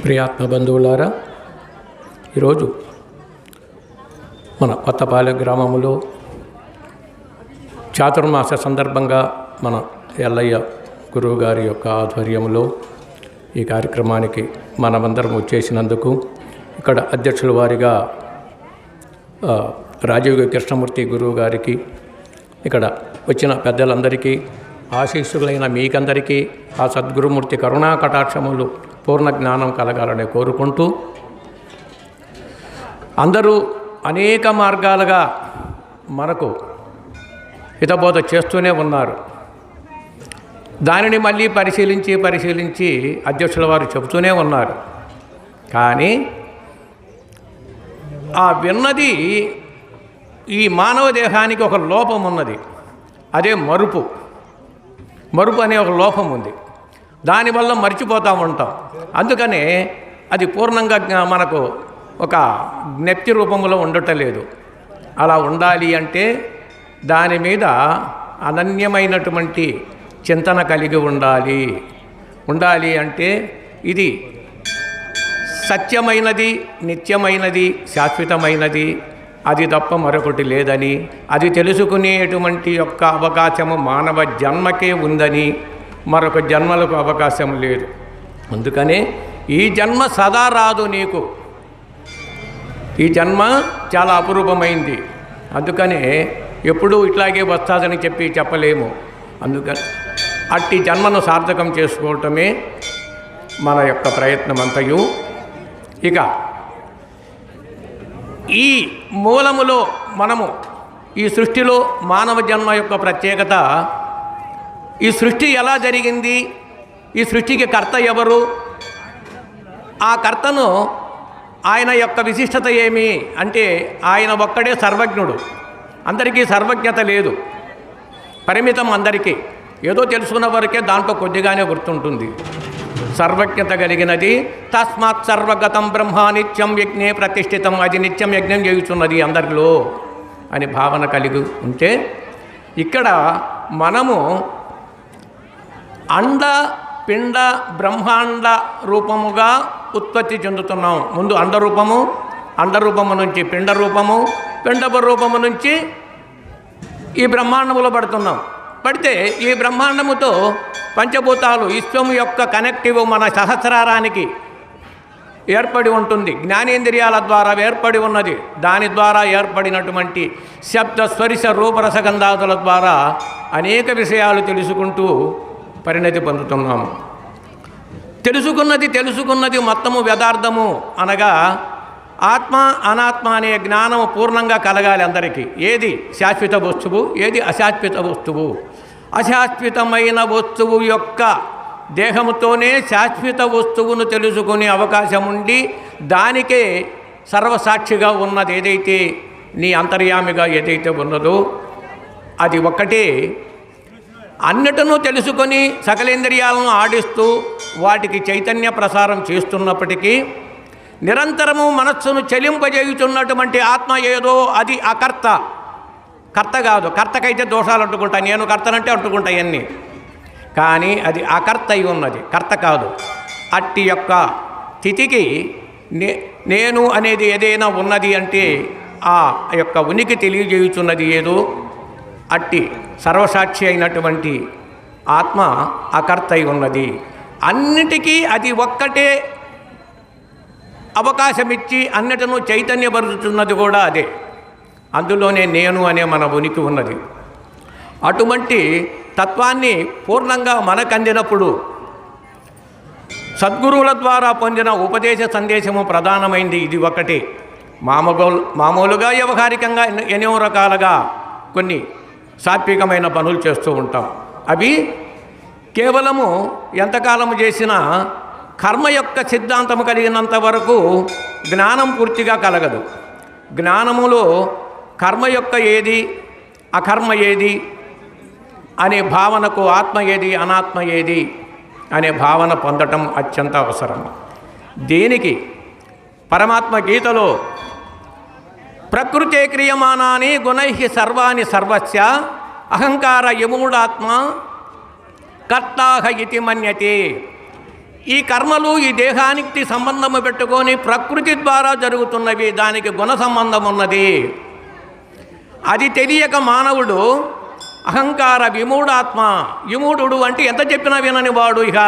ప్రియాత్మ బంధువులారా ఈరోజు మన కొత్తపాలెం గ్రామంలో చాతుర్మాస సందర్భంగా మన ఎల్లయ్య గురువు గారి యొక్క ఆధ్వర్యంలో ఈ కార్యక్రమానికి మనమందరం వచ్చేసినందుకు ఇక్కడ అధ్యక్షుల వారిగా రాజీవ్ కృష్ణమూర్తి గురువు గారికి ఇక్కడ వచ్చిన పెద్దలందరికీ ఆశీస్సులైన మీకందరికీ ఆ సద్గురుమూర్తి కరుణా కటాక్షములు పూర్ణ జ్ఞానం కలగాలని కోరుకుంటూ అందరూ అనేక మార్గాలుగా మనకు హితబోధ చేస్తూనే ఉన్నారు. దానిని మళ్ళీ పరిశీలించి పరిశీలించి అధ్యక్షుల వారు చెబుతూనే ఉన్నారు. కానీ ఆ విన్నది ఈ మానవ దేహానికి ఒక లోపం ఉన్నది. అదే మరుపు. మరుపు అనే ఒక లోపం ఉంది. దానివల్ల మర్చిపోతూ ఉంటాం అందుకనే అది పూర్ణంగా జ్ఞా- మనకు ఒక జ్ఞప్తి రూపంలో ఉండటం లేదు అలా ఉండాలి అంటే దాని మీద అనన్యమైనటువంటి చింతన కలిగి ఉండాలి. ఉండాలి అంటే ఇది సత్యమైనది నిత్యమైనది శాశ్వతమైనది అది తప్ప మరొకటి లేదని అది తెలుసుకునేటువంటి యొక్క అవకాశము మానవ జన్మకే ఉందని మరొక జన్మలకు అవకాశం లేదు. అందుకనే ఈ జన్మ సదా రాదు నీకు. ఈ జన్మ చాలా అపురూపమైంది. అందుకనే ఎప్పుడూ ఇట్లాగే వస్తాదని చెప్పి చెప్పలేము. అందుకని అట్టి జన్మను సార్థకం చేసుకోవటమే మన యొక్క ప్రయత్నం అంతయు ఇక ఈ మూలములో మనము ఈ సృష్టిలో మానవ జన్మ యొక్క ప్రత్యేకత ఈ సృష్టి ఎలా జరిగింది? ఈ సృష్టికి కర్త ఎవరు? ఆ కర్తను ఆయన యొక్క విశిష్టత ఏమి? అంటే ఆయన ఒక్కడే సర్వజ్ఞుడు. అందరికీ సర్వజ్ఞత లేదు. పరిమితం అందరికీ. ఏదో తెలుసుకున్న వరకే దాంట్లో కొద్దిగానే గుర్తుంటుంది. సర్వజ్ఞత కలిగినది తస్మాత్ సర్వగతం బ్రహ్మ నిత్యం యజ్ఞే ప్రతిష్ఠితం. అది నిత్యం యజ్ఞం చేయుచున్నది అందరిలో అని భావన కలిగి ఉంటే ఇక్కడ మనము అండ పిండ బ్రహ్మాండ రూపముగా ఉత్పత్తి చెందుతున్నాం. ముందు అండ రూపము అండ రూపము నుంచి పిండ రూపము పిండప రూపము నుంచి ఈ బ్రహ్మాండములో పడుతున్నాం. పడితే ఈ బ్రహ్మాండముతో పంచభూతాలు విశ్వము యొక్క కనెక్టివ్ మన సహస్రారానికి ఏర్పడి ఉంటుంది. జ్ఞానేంద్రియాల ద్వారా ఏర్పడి ఉన్నది. దాని ద్వారా ఏర్పడినటువంటి శబ్ద స్వరిశ రూపరసగంధాదుల ద్వారా అనేక విషయాలు తెలుసుకుంటూ పరిణతి పొందుతున్నాము. తెలుసుకున్నది తెలుసుకున్నది మొత్తము వ్యదార్థము అనగా ఆత్మ అనాత్మ అనే జ్ఞానము పూర్ణంగా కలగాలి అందరికీ. ఏది శాశ్వత వస్తువు ఏది అశాశ్వత వస్తువు? అశాశ్వతమైన వస్తువు యొక్క దేహముతోనే శాశ్వత వస్తువును తెలుసుకునే అవకాశం ఉండి దానికే సర్వసాక్షిగా ఉన్నది ఏదైతే నీ అంతర్యామిగా ఏదైతే ఉన్నదో అది ఒక్కటే అన్నిటిను తెలుసుకొని సకలేంద్రియాలను ఆడిస్తూ వాటికి చైతన్య ప్రసారం చేస్తున్నప్పటికీ నిరంతరము మనస్సును చెలింపజేయుచున్నటువంటి ఆత్మ ఏదో అది అకర్త కర్త. కాదు కర్తకైతే దోషాలు అంటుకుంటాయి నేను కర్తనంటే అంటుకుంటాయి అన్నీ. కానీ అది అకర్త అయి ఉన్నది కర్త కాదు. అట్టి యొక్క స్థితికి నే నేను అనేది ఏదైనా ఉన్నది అంటే ఆ యొక్క ఉనికి తెలియజేయుచున్నది ఏదో అట్టి సర్వసాక్షి అయినటువంటి ఆత్మ అకర్త అయి ఉన్నది. అన్నిటికీ అది ఒక్కటే అవకాశమిచ్చి అన్నిటిను చైతన్యపరుచుతున్నది కూడా అదే. అందులోనే నేను అనే మన ఉనికి ఉన్నది. అటువంటి తత్వాన్ని పూర్ణంగా మనకందినప్పుడు సద్గురువుల ద్వారా పొందిన ఉపదేశ సందేశము ప్రధానమైంది. ఇది ఒకటి మామూలు మామూలుగా వ్యవహారికంగా ఎన్నో రకాలుగా కొన్ని సాత్వికమైన పనులు చేస్తూ ఉంటాం. అవి కేవలము ఎంతకాలము చేసినా కర్మ యొక్క సిద్ధాంతము కలిగినంత వరకు జ్ఞానం పూర్తిగా కలగదు. జ్ఞానములో కర్మ యొక్క ఏది అకర్మ ఏది అనే భావనకు ఆత్మ ఏది అనాత్మ ఏది అనే భావన పొందటం అత్యంత అవసరం. దీనికి పరమాత్మ గీతలో ప్రకృతే క్రియమానాని గుణై సర్వాణి సర్వస్య అహంకార యమూడాత్మ కర్తాహ ఇతి మన్యతే. ఈ కర్మలు ఈ దేహానికి సంబంధము పెట్టుకొని ప్రకృతి ద్వారా జరుగుతున్నవి దానికి గుణ సంబంధం ఉన్నది. అది తెలియక మానవుడు అహంకార విమూఢాత్మ విమూఢుడు అంటే ఎంత చెప్పినా వినని వాడు ఇక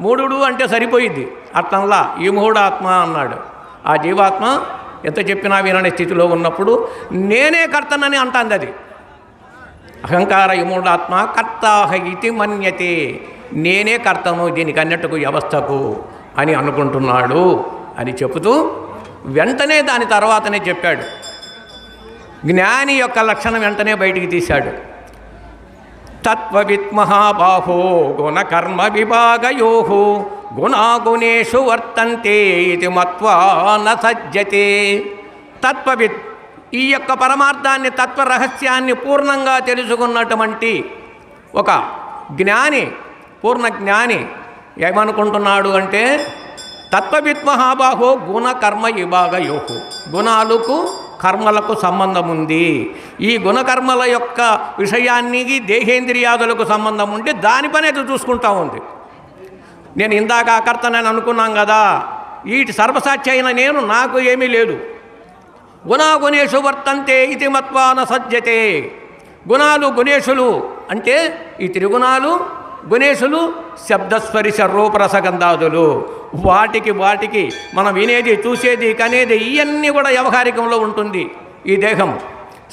మూఢుడు అంటే సరిపోయింది. అర్థంలా విమూఢాత్మ అన్నాడు. ఆ జీవాత్మ ఎంత చెప్పినా వినని స్థితిలో ఉన్నప్పుడు నేనే కర్తనని అంటుంది అది. అహంకార యముడాత్మ కర్తాహ ఇది మన్యతే నేనే కర్తను దీనికి అన్నట్టుకు వ్యవస్థకు అని అనుకుంటున్నాడు అని చెబుతూ వెంటనే దాని తర్వాతనే చెప్పాడు. జ్ఞాని యొక్క లక్షణం వెంటనే బయటికి తీశాడు. తత్వవిత్ మహాబాహో గుణకర్మ విభాగయో గుణాగుణేషు వర్తంతే ఇది మత్వా న తత్వవిత్ ఈ యొక్క పరమార్థాన్ని తత్వ రహస్యాన్ని పూర్ణంగా తెలుసుకున్నటువంటి ఒక జ్ఞాని పూర్ణ జ్ఞాని ఏమనుకుంటున్నాడు అంటే తత్వవిత్ మహాబాహో గుణ కర్మ విభాగయోహు. గుణాలకు కర్మలకు సంబంధం ఉంది ఈ గుణకర్మల యొక్క విషయానికి దేహేంద్రియాదులకు సంబంధం ఉంటే దాని పని అది చూసుకుంటా ఉంది. నేను ఇందాక అకర్తనని అనుకున్నాం కదా. వీటి సర్వసాక్షి అయిన నేను నాకు ఏమీ లేదు. గుణాగుణేషు వర్తంతే ఇది మత్వాన సజ్జతే. గుణాలు గుణేశులు అంటే ఈ త్రిగుణాలు గుణేశులు శబ్దస్పరిశ రూపరసగంధాదులు వాటికి వాటికి మనం వినేది చూసేది కనేది ఇవన్నీ కూడా వ్యవహారికంలో ఉంటుంది ఈ దేహం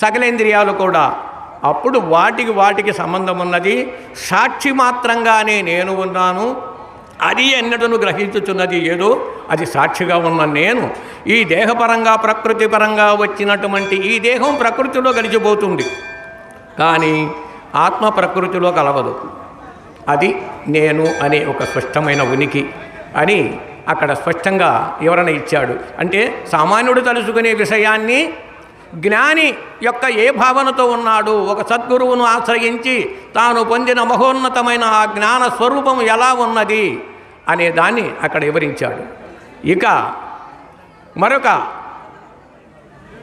సకలేంద్రియాలు కూడా. అప్పుడు వాటికి వాటికి సంబంధం ఉన్నది సాక్షి మాత్రంగానే నేను ఉన్నాను. అది ఎన్నటను గ్రహించుచున్నది ఏదో అది సాక్షిగా ఉన్న నేను. ఈ దేహపరంగా ప్రకృతి పరంగా వచ్చినటువంటి ఈ దేహం ప్రకృతిలో గడిచిపోతుంది. కానీ ఆత్మ ప్రకృతిలో కలవదు. అది నేను అనే ఒక స్పష్టమైన ఉనికి అని అక్కడ స్పష్టంగా వివరణ ఇచ్చాడు. అంటే సామాన్యుడు తలుచుకునే విషయాన్ని జ్ఞాని యొక్క ఏ భావనతో ఉన్నాడు ఒక సద్గురువును ఆశ్రయించి తాను పొందిన మహోన్నతమైన ఆ జ్ఞాన స్వరూపం ఎలా ఉన్నది? అనే దాన్ని అక్కడ వివరించాడు. ఇక మరొక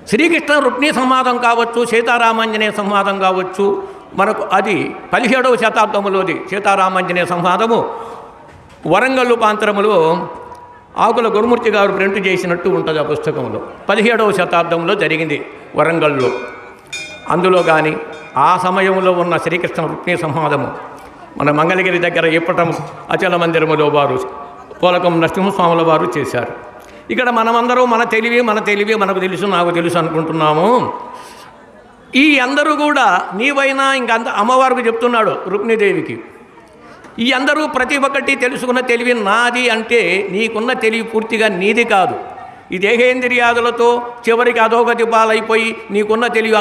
శ్రీకృష్ణ రుక్ణీ సంవాదం కావచ్చు సీతారామాంజనేయ సంవాదం కావచ్చు మనకు అది పదిహేడవ శతాబ్దములోది సీతారామాంజనేయ సంవాదము వరంగల్ రూపాంతరములో ఆకుల గురుమూర్తి గారు ప్రింట్ చేసినట్టు ఉంటుంది ఆ పుస్తకంలో. పదిహేడవ శతాబ్దంలో జరిగింది వరంగల్లో. అందులో కానీ ఆ సమయంలో ఉన్న శ్రీకృష్ణ రుక్మిణీ సంవాదము. మన మంగళగిరి దగ్గర ఇప్పటం అచల మందిరములో వారు పోలకం నరసింహస్వాముల వారు చేశారు. ఇక్కడ మనమందరూ మన తెలివి మన తెలివి మనకు తెలుసు నాకు తెలుసు అనుకుంటున్నాము. ఈ అందరూ కూడా నీవైనా ఇంక అంత అమ్మవారికి చెప్తున్నాడు రుక్మిదేవికి ఈ అందరూ ప్రతి ఒక్కటి తెలుసుకున్న తెలివి నాది అంటే నీకున్న తెలివి పూర్తిగా నీది కాదు. ఈ దేహేంద్రియాదులతో చివరికి అధోగతి పాలైపోయి నీకున్న తెలివి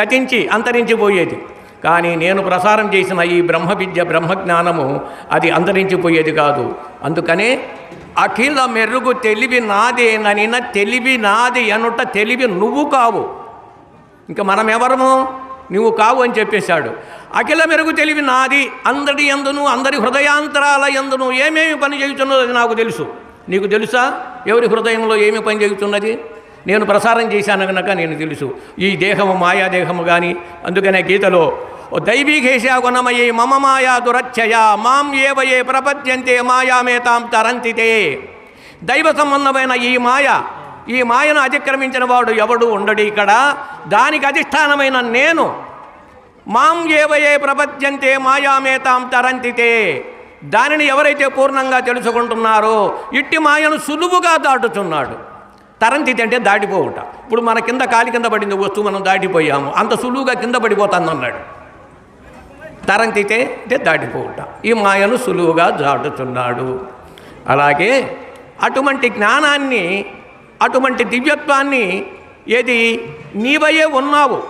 గతించి అంతరించిపోయేది. కానీ నేను ప్రసారం చేసిన ఈ బ్రహ్మ విద్య బ్రహ్మజ్ఞానము అది అంతరించిపోయేది కాదు. అందుకనే అఖిల మెరుగు తెలివి నాదేననిన తెలివి నాది అనుట తెలివి నువ్వు కావు. ఇంకా మనం ఎవరము నువ్వు కావు అని చెప్పేశాడు. అఖిల మెరుగు తెలివి నాది అందరి ఎందును అందరి హృదయాంతరాల ఎందును ఏమేమి పని చేయుతున్నదో అది నాకు తెలుసు. నీకు తెలుసా? ఎవరి హృదయంలో ఏమి పని చేయుతున్నది నేను ప్రసారం చేశాను కనుక నేను తెలుసు. ఈ దేహము మాయాదేహము కానీ అందుకనే గీతలో "ఓ మమ మాయా దురచ్చయ మాం ఏవయే ప్రపద్యంతే మాయామేతాం తరంతితే. దైవ సంబంధమైన ఈ మాయ ఈ మాయను అతిక్రమించిన వాడు ఎవడు ఉండడు ఇక్కడ. దానికి అధిష్టానమైన నేను మాం ఏవయే ప్రపద్యంతే మాయామేతాం తరంతితే. దానిని ఎవరైతే పూర్ణంగా తెలుసుకుంటున్నారో ఇట్టి మాయను సులువుగా దాటుతున్నాడు. తరంతితే అంటే దాటిపోవుట. ఇప్పుడు మన కింద కాలి కింద పడింది వస్తువు మనం దాటిపోయాము. అంత సులువుగా కింద పడిపోతాను అన్నాడు తరంతితే అంటే దాటిపోవుట. ఈ మాయను సులువుగా దాటుతున్నాడు అలాగే అటువంటి జ్ఞానాన్ని అటువంటి దివ్యత్వాన్ని ఏది? నీవయే ఉన్నావు.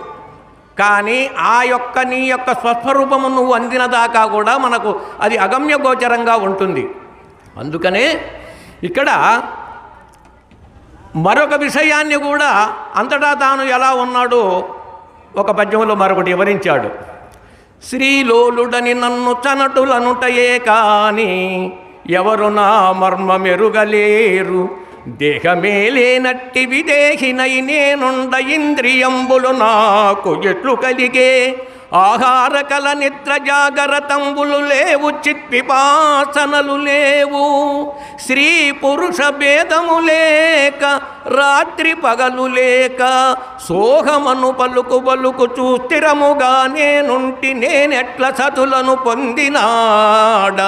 కానీ ఆ యొక్క నీ యొక్క స్వస్వరూపము నువ్వు అందిన దాకా కూడా మనకు అది అగమ్య గోచరంగా ఉంటుంది. అందుకనే ఇక్కడ మరొక విషయాన్ని కూడా అంతటా తాను ఎలా ఉన్నాడో ఒక పద్యంలో మరొకటి వివరించాడు. శ్రీలోలుడని నన్ను చనటులనుటయే కాని ఎవరు నా మర్మ మెరుగలేరు దేహమే లేనట్టి విదేహినై నేనుండ ఇంద్రియంబులు నాకు ఎట్లు కలిగే? ఆహార కల నిద్ర జాగరతంబులు లేవు చిత్పిపాసనలు లేవు స్త్రీ పురుష భేదము లేక రాత్రి పగలు లేక సోహమను పలుకు పలుకు చూస్థిరముగా నేనుంటి నేనెట్ల సతులను పొందినాడ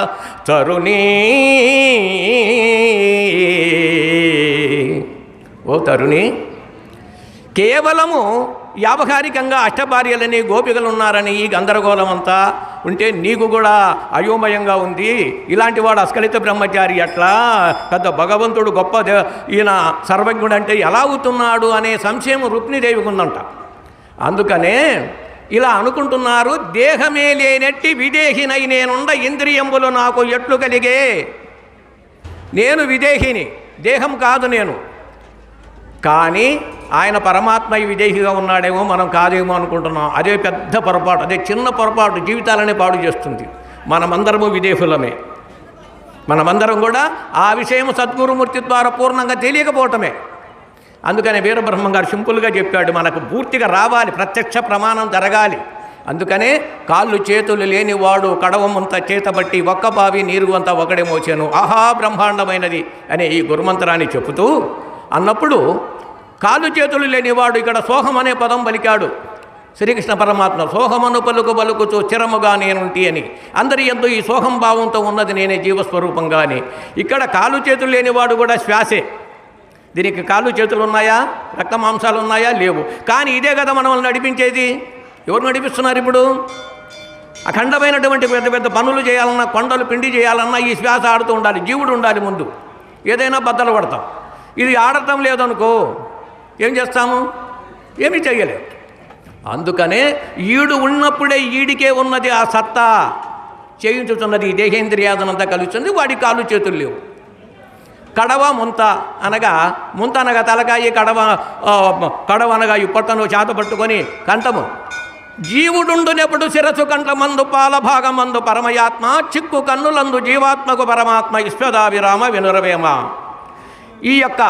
తరుణీ. ఓ తరుణి కేవలము వ్యావహారికంగా అష్టభార్యలని గోపికలు ఉన్నారని ఈ గందరగోళం అంతా ఉంటే నీకు కూడా అయోమయంగా ఉంది. ఇలాంటి వాడు అస్కలిత బ్రహ్మచారి ఎట్లా పెద్ద భగవంతుడు గొప్ప దే- ఈయన సర్వజ్ఞుడు అంటే ఎలా అవుతున్నాడు అనే సంశయం రుక్మిదేవికి ఉందంట. అందుకనే ఇలా అనుకుంటున్నారు దేహమే లేనట్టి విదేహినై నేనుండ ఇంద్రియంబులు నాకు ఎట్లు కలిగే? నేను విదేహిని దేహం కాదు నేను. కానీ ఆయన పరమాత్మ ఈ విదేహిగా ఉన్నాడేమో మనం కాదేమో అనుకుంటున్నాం. అదే పెద్ద పొరపాటు అదే చిన్న పొరపాటు జీవితాలనే పాడు చేస్తుంది. మనమందరము విదేహులమే మనమందరం కూడా ఆ విషయం సద్గురుమూర్తి ద్వారా పూర్ణంగా తెలియకపోవటమే. అందుకని వీరబ్రహ్మ గారు సింపుల్గా చెప్పాడు మనకు పూర్తిగా రావాలి ప్రత్యక్ష ప్రమాణం జరగాలి. అందుకనే కాళ్ళు చేతులు లేనివాడు కడవమంత చేతబట్టి ఒక్క బావి నీరు అంతా ఒకడే మోచాను ఆహా బ్రహ్మాండమైనది అనే ఈ గురుమంత్రాన్ని చెబుతూ అన్నప్పుడు కాళ్ళు చేతులు లేనివాడు ఇక్కడ సోహం అనే పదం పలికాడు. శ్రీకృష్ణ పరమాత్మ సోహమను పలుకు పలుకుచు చిరముగా నేనుంటి అని. అందరి ఎందు ఈ సోహం భావంతో ఉన్నది నేనే జీవస్వరూపంగా అని ఇక్కడ కాలు చేతులు లేనివాడు కూడా శ్వాసే. దీనికి కాళ్ళు చేతులు ఉన్నాయా? రక్త మాంసాలు ఉన్నాయా? లేవు. కానీ ఇదే కదా మనల్ని నడిపించేది. ఎవరు నడిపిస్తున్నారు ఇప్పుడు? అఖండమైనటువంటి పెద్ద పెద్ద పనులు చేయాలన్నా కొండలు పిండి చేయాలన్నా ఈ శ్వాస ఆడుతూ ఉండాలి. జీవుడు ఉండాలి ముందు. ఏదైనా బద్దలు పడతాం. ఇది ఆడటం లేదనుకో ఏం చేస్తాము? ఏమీ చేయలేము అందుకనే ఈడు ఉన్నప్పుడే ఈడికే ఉన్నది ఆ సత్తా. చేయించుతున్నది దేహేంద్రియాదనంతా కలుస్తుంది వాడి కాళ్ళు చేతులు లేవు. కడవ ముంత అనగా ముంత అనగా తలకాయి కడవ కడవ అనగా ఈ చేత పట్టుకొని కంఠము. జీవుడుండునెప్పుడు శిరసు కంఠమందు పాల భాగమందు పరమయాత్మ చిక్కు కన్నులందు జీవాత్మకు పరమాత్మ విశ్వదావిరామ వినురవేమ. ఈ యొక్క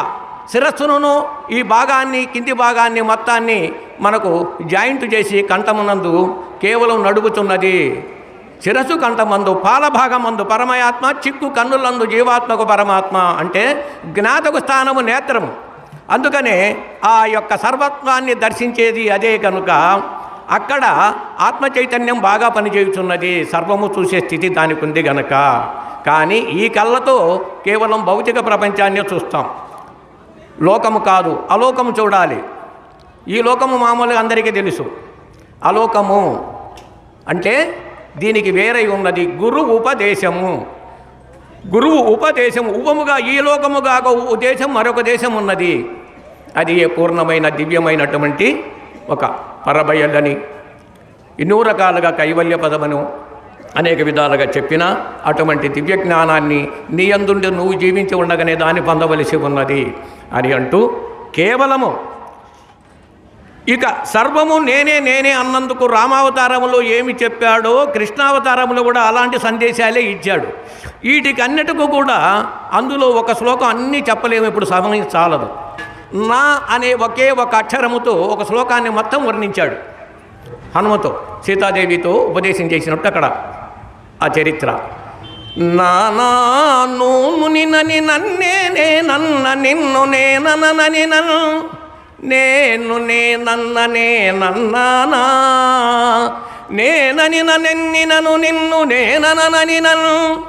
శిరస్సును ఈ భాగాన్ని కింది భాగాన్ని మొత్తాన్ని మనకు జాయింట్ చేసి కంఠమునందు కేవలం నడుపుతున్నది శిరస్సు కంఠమందు పాలభాగమందు పరమయాత్మ చిక్కు కన్నులందు జీవాత్మకు పరమాత్మ అంటే జ్ఞాతకు స్థానము నేత్రము. అందుకనే ఆ యొక్క సర్వత్వాన్ని దర్శించేది అదే కనుక అక్కడ ఆత్మ చైతన్యం బాగా పనిచేయుచున్నది. సర్వము చూసే స్థితి దానికి ఉంది గనక. కానీ ఈ కళ్ళతో కేవలం భౌతిక ప్రపంచాన్ని చూస్తాం. లోకము కాదు అలోకము చూడాలి. ఈ లోకము మామూలుగా అందరికీ తెలుసు. అలోకము అంటే దీనికి వేరై ఉన్నది గురు ఉపదేశము. గురువు ఉపదేశము ఉపముగా ఈ లోకముగా ఒక దేశం మరొక దేశం ఉన్నది. అది ఏ పూర్ణమైన దివ్యమైనటువంటి ఒక పరబయలని ఎన్నో రకాలుగా కైవల్య పదమును అనేక విధాలుగా చెప్పిన అటువంటి దివ్య జ్ఞానాన్ని నీ అందుండి నువ్వు జీవించి ఉండగానే దాన్ని పొందవలసి ఉన్నది అని అంటూ కేవలము ఇక సర్వము నేనే నేనే అన్నందుకు రామావతారంలో ఏమి చెప్పాడో కృష్ణావతారంలో కూడా అలాంటి సందేశాలే ఇచ్చాడు. వీటికన్నిటికీ కూడా అందులో ఒక శ్లోకం అన్నీ చెప్పలేము ఇప్పుడు సమయం చాలదు. నా అనే ఒకే ఒక అక్షరముతో ఒక శ్లోకాన్ని మొత్తం వర్ణించాడు హనుమతో సీతాదేవితో ఉపదేశం చేసినట్టు అక్కడ. ఆ చరిత్ర. నాను నినని నన్నేనే నన్న నిన్ను నేననని నన్ను నేను నేనన్న నేనన్నానా నేనని నన్నెన్నినను నిన్ను నేననని నన్ను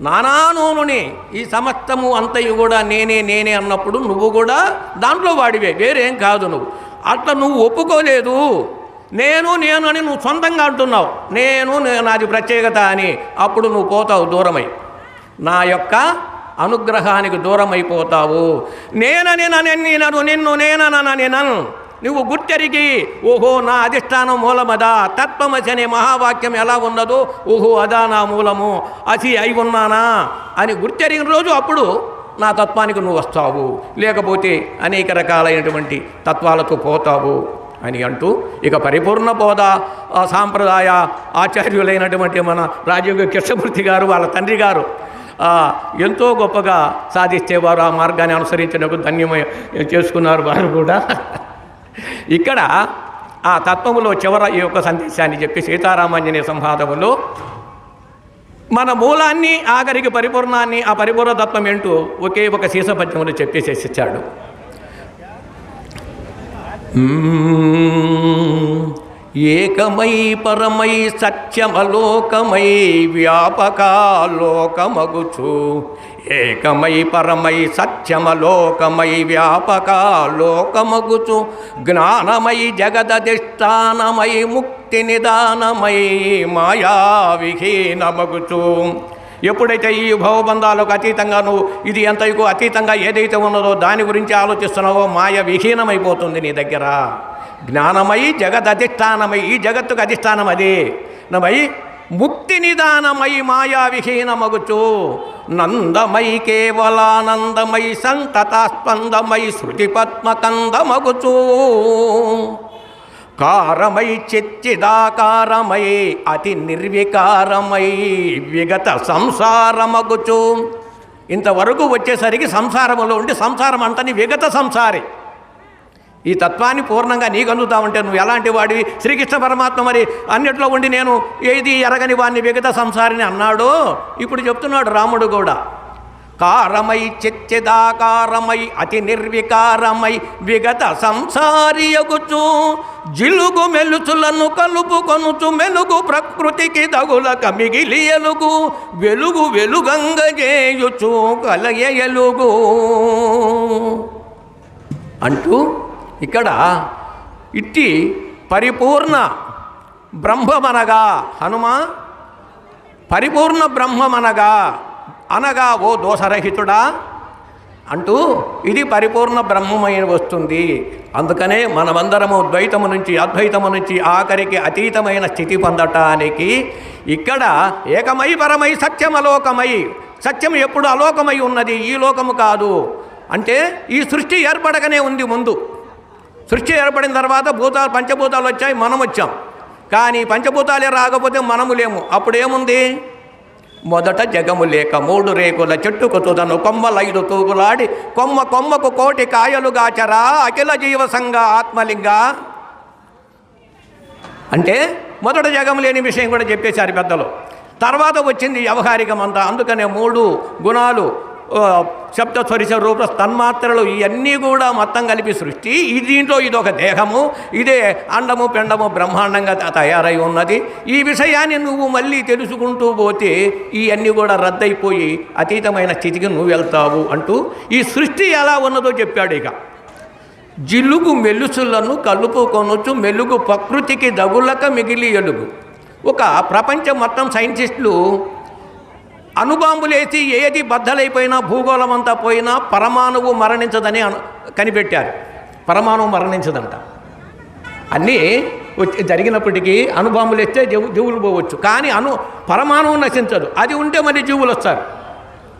నానానూనుని ఈ సమస్తము అంతయు కూడా నేనే నేనే అన్నప్పుడు నువ్వు కూడా దాంట్లో వాడివే వేరేం కాదు నువ్వు. అట్లా నువ్వు ఒప్పుకోలేదు. నేను నేను అని నువ్వు సొంతంగా అంటున్నావు. నేను నాది ప్రత్యేకత అని అప్పుడు నువ్వు పోతావు దూరమై. నా యొక్క అనుగ్రహానికి దూరమైపోతావు. నేనని నన్ను నిన్ను నేననని నన్ను నువ్వు గుర్తెరిగి ఓహో నా అధిష్టానం మూలమదా? తత్వమసి అనే మహావాక్యం ఎలా ఉన్నదో ఓహో అదా నా మూలము? అసి అయి ఉన్నానా? అని గుర్తెరిగిన రోజు అప్పుడు నా తత్వానికి నువ్వు వస్తావు. లేకపోతే అనేక రకాలైనటువంటి తత్వాలకు పోతావు. అని అంటూ ఇక పరిపూర్ణ బోధ సాంప్రదాయ ఆచార్యులైనటువంటి మన రాజయోగ కృష్ణమూర్తి గారు వాళ్ళ తండ్రి గారు ఎంతో గొప్పగా సాధిస్తేవారు ఆ మార్గాన్ని అనుసరించినకు ధన్యమై చేసుకున్నారు వారు కూడా. ఇక్కడ ఆ తత్వములో చివర ఈ యొక్క సందేశాన్ని చెప్పి సీతారామాంజనేయ సంవాదములో మన మూలాన్ని ఆఖరికి పరిపూర్ణాన్ని ఆ పరిపూర్ణ తత్వం ఏంటో ఒకే ఒక సీసపద్యములు చెప్పేసేసిచ్చాడు ఏకమై పరమై సత్యమలోకమై వ్యాపకాలోకమగుచు. ఏకమై పరమై సత్యమలోకమై వ్యాపకాలోకమగుచు. జ్ఞానమై జగదధిష్టానమై ముక్తి నిదానమై మాయా విహీనమగుచు ఎప్పుడైతే ఈ భవబంధాలకు అతీతంగా నువ్వు ఇది ఎంతకు అతీతంగా ఏదైతే ఉన్నదో దాని గురించి ఆలోచిస్తున్నావో మాయ విహీనమైపోతుంది నీ దగ్గర. జ్ఞానమై జగద్ అధిష్టానమై ఈ జగత్తుకు అధిష్టానం అది. నమై ముక్తి నిదానమై మాయా విహీనమగుచు. నందమై కేవలానందమై సంతతాస్పందమై శృతిపద్మకందమగుచూ. కారమై చిచ్చిదాకారమై అతి నిర్వికారమై విగత సంసారమగుచు. ఇంతవరకు వచ్చేసరికి సంసారములో ఉండి సంసారం అంతని విగత సంసారి. ఈ తత్వాన్ని పూర్ణంగా నీకు అందుతావంటే నువ్వు ఎలాంటి వాడివి? శ్రీకృష్ణ పరమాత్మ మరి అన్నిట్లో ఉండి నేను ఏది ఎరగని వాడిని విగత సంసారిని అన్నాడో ఇప్పుడు చెప్తున్నాడు రాముడు కూడా. కారమై చిచ్చిదాకారమై అతి నిర్వికారమై విగత సంసారియగుచు జిలుగు మెలుచులను కలుపుకొనుచు మెలుగు ప్రకృతికి తగులక మిగిలి ఎలుగు వెలుగు వెలుగంగజేయుచు కలయ ఎలుగు. అంటూ ఇక్కడ ఇట్టి పరిపూర్ణ బ్రహ్మమనగా హనుమ పరిపూర్ణ బ్రహ్మమనగా అనగా ఓ దోషరహితుడా? అంటూ ఇది పరిపూర్ణ బ్రహ్మమైన వస్తుంది. అందుకనే మనమందరము ద్వైతము నుంచి అద్వైతము నుంచి ఆఖరికి అతీతమైన స్థితి పొందటానికి ఇక్కడ ఏకమై పరమై సత్యమలోకమై సత్యం ఎప్పుడు అలోకమై ఉన్నది ఈ లోకము కాదు. అంటే ఈ సృష్టి ఏర్పడకనే ఉంది ముందు. సృష్టి ఏర్పడిన తర్వాత భూతాలు పంచభూతాలు వచ్చాయి మనం వచ్చాం కానీ పంచభూతాలే రాకపోతే మనము లేము. అప్పుడు ఏముంది మొదట జగము లేక మూడు రేకుల చెట్టుకు తుదను కొమ్మలైదు తూగులాడి కొమ్మ కొమ్మకు కోటి కాయలుగాచరా అఖిల జీవసంగ ఆత్మలింగ. అంటే మొదట జగం లేని విషయం కూడా చెప్పేశారు పెద్దలు. తర్వాత వచ్చింది వ్యవహారికమంతా అందుకనే మూడు గుణాలు శబ్ద స్వరిశ రూప తన్మాత్రలు ఇవన్నీ కూడా మొత్తం కలిపి సృష్టి. ఈ దీంట్లో ఇది ఒక దేహము ఇదే అండము పెండము బ్రహ్మాండంగా తయారై ఉన్నది. ఈ విషయాన్ని నువ్వు మళ్ళీ తెలుసుకుంటూ పోతే ఇవన్నీ కూడా రద్దయిపోయి అతీతమైన స్థితికి నువ్వు వెళ్తావు అంటూ ఈ సృష్టి ఎలా ఉన్నదో చెప్పాడు ఇక. జిలుగు మెలుసులను కలుపుకొనొచ్చు మెలుగు ప్రకృతికి దగులక మిగిలి ఎలుగు. ఒక ప్రపంచం మొత్తం సైంటిస్టులు అణుబాంబులేసి ఏది బద్దలైపోయినా భూగోళం అంతా పోయినా పరమాణువు మరణించదని అను కనిపెట్టారు. పరమాణువు మరణించదంట. అన్నీ వచ్చి జరిగినప్పటికీ అణుబాంబులు వేస్తే జీవు జీవులు పోవచ్చు. కానీ అణు పరమాణువు నశించదు. అది ఉంటే మరి జీవులు వస్తారు.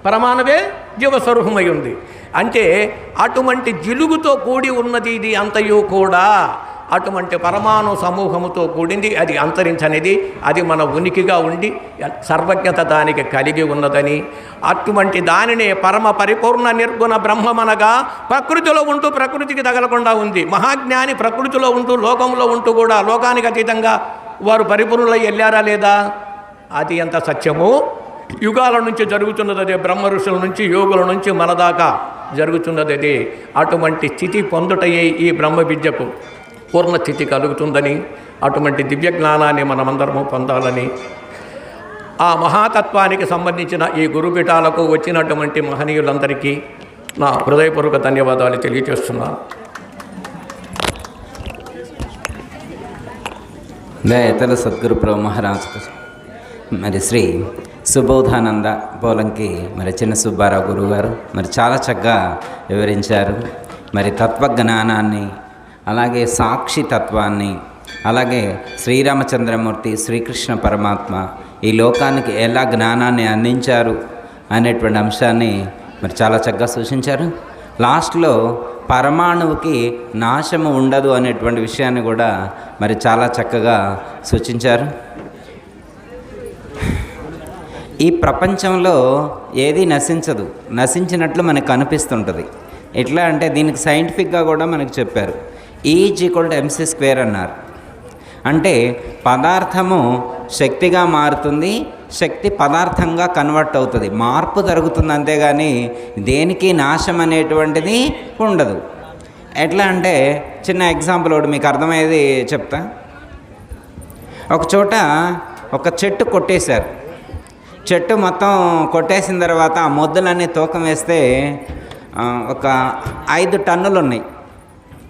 పరమాణువే జీవస్వరూపమై ఉంది. అంటే అటువంటి జిలుగుతో కూడి ఉన్నది ఇది అంతయు కూడా. అటువంటి పరమాణు సమూహముతో కూడింది అది అంతరించనిది అది మన ఉనికిగా ఉండి సర్వజ్ఞత దానికి కలిగి ఉన్నదని. అటువంటి దానినే పరమ పరిపూర్ణ నిర్గుణ బ్రహ్మమనగా ప్రకృతిలో ఉంటూ ప్రకృతికి తగలకుండా ఉంది. మహాజ్ఞాని ప్రకృతిలో ఉంటూ లోకంలో ఉంటూ కూడా లోకానికి అతీతంగా వారు పరిపూర్ణులై వెళ్ళారా లేదా? అది ఎంత సత్యము? యుగాల నుంచి జరుగుతున్నది అదే బ్రహ్మ ఋషుల నుంచి యోగుల నుంచి మన దాకా జరుగుతున్నది అదే అటువంటి స్థితి పొందుటయే ఈ బ్రహ్మ విద్యకు. పూర్ణస్థితి కలుగుతుందని అటువంటి దివ్య జ్ఞానాన్ని మనమందరము పొందాలని. ఆ మహాతత్వానికి సంబంధించిన ఈ గురుపీఠాలకు వచ్చినటువంటి మహనీయులందరికీ నా హృదయపూర్వక ధన్యవాదాలు తెలియజేస్తున్నాను దయతల సద్గురు ప్రభు మహారాజ్ మరి శ్రీ సుబోధానంద పోలంకి మరి చిన్న సుబ్బారావు గురువు గారు మరి చాలా చక్కగా వివరించారు. మరి తత్వజ్ఞానాన్ని అలాగే సాక్షి తత్వాన్ని అలాగే శ్రీరామచంద్రమూర్తి శ్రీకృష్ణ పరమాత్మ ఈ లోకానికి ఎలా జ్ఞానాన్ని అందించారు అనేటువంటి అంశాన్ని మరి చాలా చక్కగా సూచించారు. లాస్ట్లో పరమాణువుకి నాశము ఉండదు అనేటువంటి విషయాన్ని కూడా మరి చాలా చక్కగా సూచించారు. ఈ ప్రపంచంలో ఏది నశించదు నశించినట్లు మనకు కనిపిస్తుంటుంది ఎట్లా అంటే దీనికి సైంటిఫిక్గా కూడా మనకు చెప్పారు. Is equal to MC square అన్నారు. అంటే పదార్థము శక్తిగా మారుతుంది శక్తి పదార్థంగా కన్వర్ట్ అవుతుంది. మార్పు జరుగుతుంది అంతేగాని దేనికి నాశం అనేటువంటిది ఉండదు. ఎట్లా అంటే చిన్న ఎగ్జాంపుల్ ఒకటి మీకు అర్థమయ్యేది చెప్తా. ఒక చోట ఒక చెట్టు కొట్టేశారు. చెట్టు మొత్తం కొట్టేసిన తర్వాత ఆ మొద్దులన్నీ తూకం వేస్తే ఒక ఐదు టన్నులు ఉన్నాయి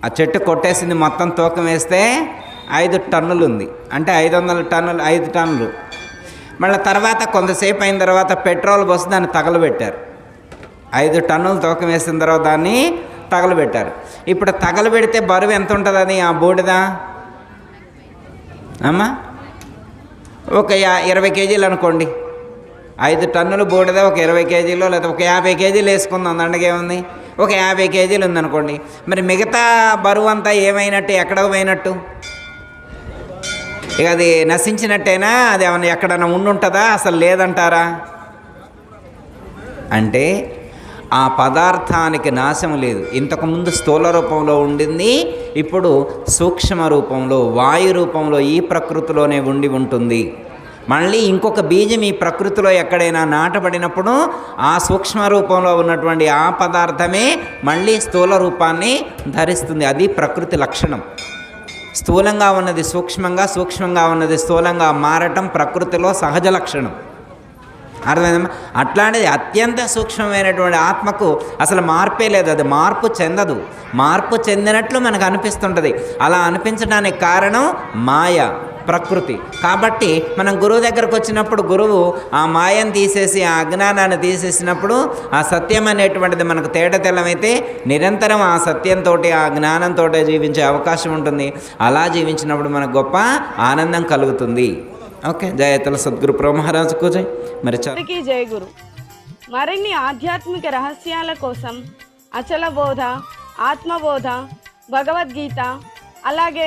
ఆ చెట్టు కొట్టేసింది మొత్తం తూకం వేస్తే ఐదు టన్నులు ఉంది అంటే ఐదు వందల టన్నులు ఐదు టన్నులు. మళ్ళీ తర్వాత కొంతసేపు అయిన తర్వాత పెట్రోల్ పోసి దాన్ని తగలబెట్టారు. ఐదు టన్నులు తూకం వేసిన తర్వాత దాన్ని తగలబెట్టారు. ఇప్పుడు తగలబెడితే బరువు ఎంత ఉంటుంది అది ఆ బూడిద? అమ్మా? ఒక ఇరవై కేజీలు అనుకోండి. ఐదు టన్నులు బూడిద ఒక ఇరవై కేజీలు లేదా ఒక యాభై కేజీలు వేసుకుందాం. దండగా ఏముంది ఒక యాభై కేజీలు ఉందనుకోండి. మరి మిగతా బరువు అంతా ఏమైనట్టు ఎక్కడ పోయినట్టు? ఇక అది నశించినట్టేనా? అది ఏమైనా ఎక్కడన్నా ఉండుంటుందా? అసలు లేదంటారా? అంటే ఆ పదార్థానికి నాశం లేదు. ఇంతకుముందు స్థూల రూపంలో ఉండింది ఇప్పుడు సూక్ష్మ రూపంలో వాయు రూపంలో ఈ ప్రకృతిలోనే ఉండి ఉంటుంది. మళ్ళీ ఇంకొక బీజం ఈ ప్రకృతిలో ఎక్కడైనా నాటబడినప్పుడు ఆ సూక్ష్మ రూపంలో ఉన్నటువంటి ఆ పదార్థమే మళ్ళీ స్థూల రూపాన్ని ధరిస్తుంది. అది ప్రకృతి లక్షణం. స్థూలంగా ఉన్నది సూక్ష్మంగా సూక్ష్మంగా ఉన్నది స్థూలంగా మారటం ప్రకృతిలో సహజ లక్షణం. అర్థమైందమ్మా? అట్లాంటిది అత్యంత సూక్ష్మమైనటువంటి ఆత్మకు అసలు మార్పే లేదు. అది మార్పు చెందదు. మార్పు చెందినట్లు మనకు అనిపిస్తుంటుంది. అలా అనిపించడానికి కారణం మాయ. ప్రకృతి. కాబట్టి మనం గురువు దగ్గరకు వచ్చినప్పుడు గురువు ఆ మాయను తీసేసి ఆ అజ్ఞానాన్ని తీసేసినప్పుడు ఆ సత్యం అనేటువంటిది మనకు తేట తెల్లమైతే నిరంతరం ఆ సత్యంతో ఆ జ్ఞానంతో జీవించే అవకాశం ఉంటుంది. అలా జీవించినప్పుడు మనకు గొప్ప ఆనందం కలుగుతుంది. ఓకే జయతల సద్గురు బ్రహ్మరాజుకు మహారాజుకు జై. మరి చరికి జయ గురు. మరిన్ని ఆధ్యాత్మిక రహస్యాల కోసం అచల బోధ ఆత్మబోధ భగవద్గీత అలాగే